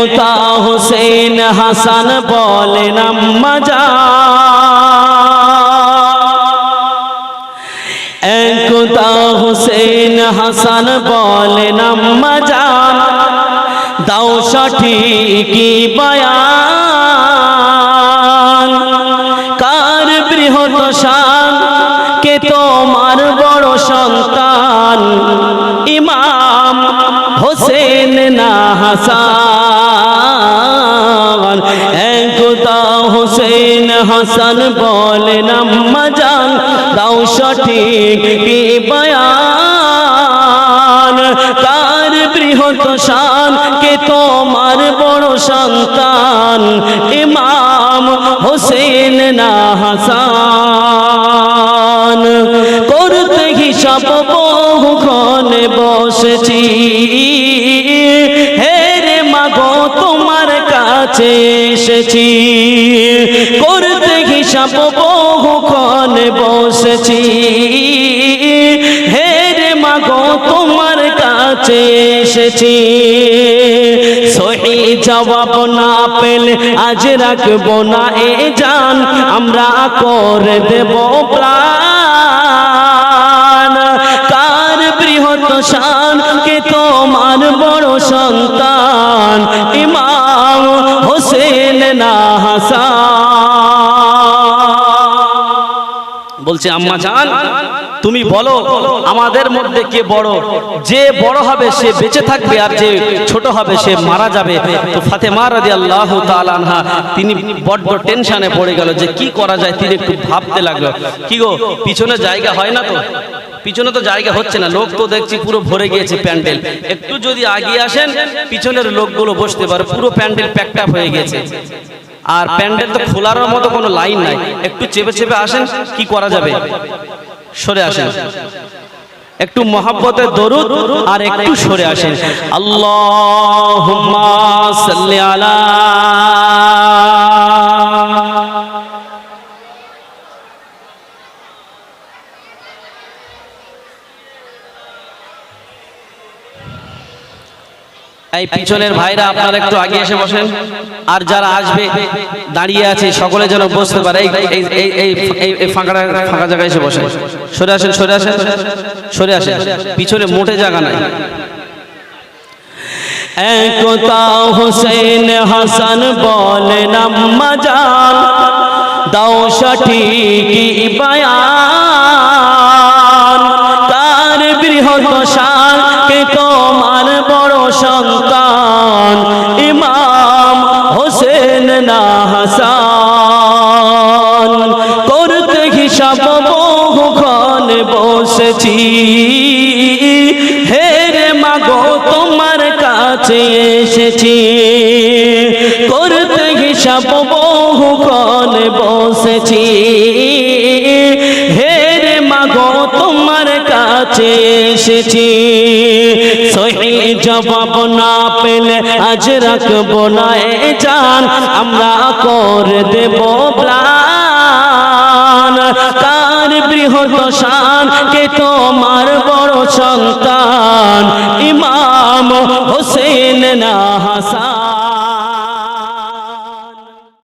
একতা হোসেন হাসান বলেন, আম্মা একতা হোসেন হাসান বলেন জান দাও সঠিক বয়ান। কার বৃহৎ শান? কে তোমার বড় সন্তান? ইমাম হোসেন না হাসান। হোসেন বলেন আম্মা জান দাও সঠিক কি বয়ান? তার বৃহৎ শান কে তোমার বড় সন্তান? ইমাম হোসেন না হাসান। করতে হিসাব বহুক্ষণে বসেছি। হে রে মাগো, তোমার কাছে এসেছি। করতে হিসাব বহুক্ষণে বসেছি। হে রে মাগো, তোমার কাছে এসেছি। সহি জবাব না পেলে আজ রাখব না এ জান, আমরা করে দেব প্রাণ। কার বৃহৎ শান কে তোমার বড় সন্তান, ইমাম হোসেন না হাসান। বলছে, আম্মা জান, তুমি বলো, আমাদের মধ্যে কে বড়? যে বড় হবে সে বেঁচে থাকবে আর যে ছোট হবে সে মারা যাবে। তো ফাতেমা রাজি আল্লাহ আনহা, তিনি বড্ড টেনশনে পড়ে গেল যে কি করা যায়, তিনি একটু ভাবতে লাগল, কি গো, পিছনে জায়গা হয় না তো? পিছনে তো জায়গা হচ্ছে না, লোক তো দেখছি পুরো ভরে গিয়েছে প্যান্ডেল। একটু যদি আগিয়ে আসেন, পিছনের লোকগুলো বসতে পারে, পুরো প্যান্ডেল প্যাকটাপ হয়ে গেছে আর প্যান্ডেল তো খোলার মতো কোনো লাইন নাই। একটু চেপে চেপে আসেন, কি করা যাবে? সরে আসেন। একটু মহাব্বতের দরুদ আর একটু সরে আসেন। আল্লাহ সাল্লি আলা এই পিছনের ভাইরা, আপনারা একটু আগে এসে বসেন। আর যারা আসবে, দাঁড়িয়ে আছে, সকলে যেন বসতে পারে। ফাঁকা জায়গায় এসে বসেন। সরে আসেন সরে আসেন সরে আসেন। পিছনে মোটে জায়গা নাই। হোসেন হাসান বলেন দাও সঠিক বয়ান। সন্তান ইমাম হোসেন না হাসান। করতে হিসাব বহুক্ষণ বসেছি। হে রে মাগো, তোমার কাছে এসেছি। করতে হিসাব বহুক্ষণ বসেছি। হে রে মাগো, তোমার কাছে এসেছি। সহি জবাব না পেলে আজ রাখব না, এ জান আমরা কর দেব প্রাণ। তার বৃহৎ শান কে তোমার বড় সন্তান